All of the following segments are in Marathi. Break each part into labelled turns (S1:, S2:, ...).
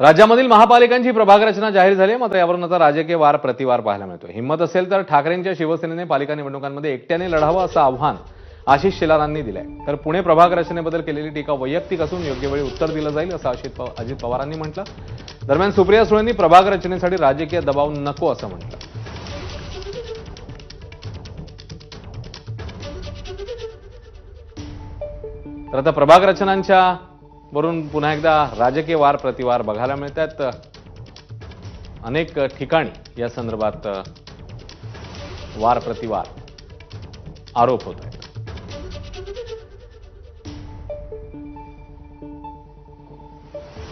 S1: राज्यामधील महापालिकांची प्रभाग रचना जाहीर झाली मात्र यावरून आता राजकीय वार प्रतिवार पाहायला मिळतो हिंमत असेल तर ठाकरेंच्या शिवसेनेने पालिका निवडणुकांमध्ये एकट्याने लढावं असं आव्हान आशिष शेलारांनी दिलंय. तर पुणे प्रभाग रचनेबद्दल केलेली टीका वैयक्तिक असून योग्य वेळी उत्तर दिलं जाईल असं आशित अजित पवारांनी म्हटलं. दरम्यान सुप्रिया सुळेंनी प्रभाग रचनेसाठी राजकीय दबाव नको असं म्हटलं. तर आता प्रभाग रचनांच्या वरून पुन्हा एकदा राजकीय वार प्रतिवार बघायला मिळतात. अनेक ठिकाणी या संदर्भात वार प्रतिवार आरोप होत आहेत.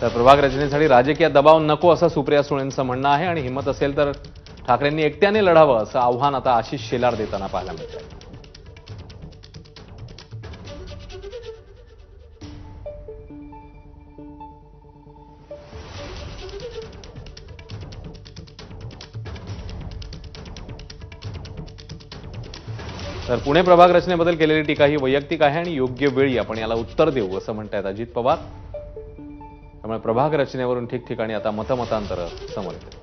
S1: तर प्रभाग रचनेसाठी राजकीय दबाव नको असं सुप्रिया सुळेंचं म्हणणं आहे आणि हिंमत असेल तर ठाकरेंनी एकट्याने लढावं असं आव्हान आता आशिष शेलार देताना पाहायला मिळतं तर पुणे प्रभाग रचनेबद्दल केलेली टीका ही वैयक्तिक आहे आणि योग्य वेळी आपण याला उत्तर देऊ असं म्हणतायत अजित पवार. त्यामुळे प्रभाग रचनेवरून ठिकठिकाणी आता मतमतांतर समोर येते